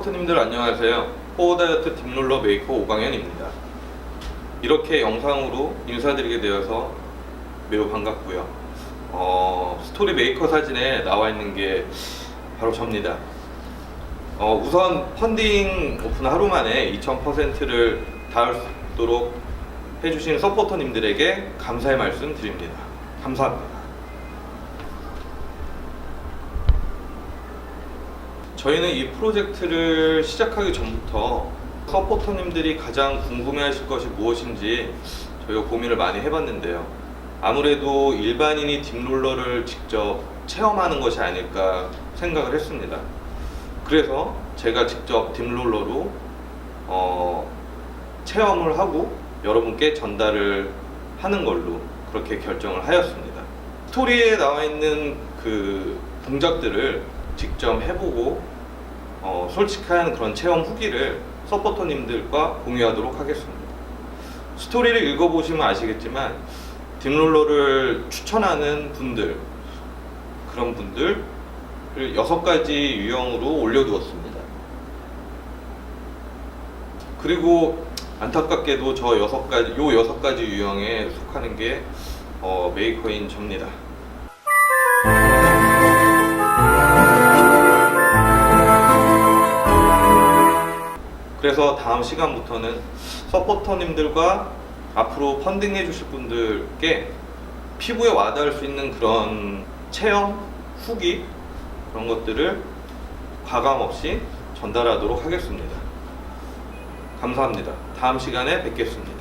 서포터님들 안녕하세요. 포어다이어트 딥롤러 메이커 오광현입니다. 이렇게 영상으로 인사드리게 되어서 매우 반갑고요. 어, 스토리 메이커 사진에 나와 있는 게 바로 접니다. 어, 우선 펀딩 오픈 하루 만에 2000%를 닿을 수 있도록 해주신 서포터님들에게 감사의 말씀 드립니다. 감사합니다. 저희는 이 프로젝트를 시작하기 전부터 서포터님들이 가장 궁금해하실 것이 무엇인지 저희가 고민을 많이 해봤는데요. 아무래도 일반인이 딥롤러를 직접 체험하는 것이 아닐까 생각을 했습니다. 그래서 제가 직접 딥롤러로 어, 체험을 하고 여러분께 전달을 하는 걸로 그렇게 결정을 하였습니다. 스토리에 나와 있는 그 동작들을 직접 해보고 어, 솔직한 그런 체험 후기를 서포터님들과 공유하도록 하겠습니다. 스토리를 읽어보시면 아시겠지만 딥롤러를 추천하는 분들 그런 분들을 여섯 가지 유형으로 올려두었습니다. 그리고 안타깝게도 저 여섯 가지 요 여섯 가지 유형에 속하는 게 어, 메이커인 접니다. 그래서 다음 시간부터는 서포터님들과 앞으로 펀딩 해 주실 분들께 피부에 와닿을 수 있는 그런 체험, 후기 그런 것들을 과감 없이 전달하도록 하겠습니다. 감사합니다. 다음 시간에 뵙겠습니다.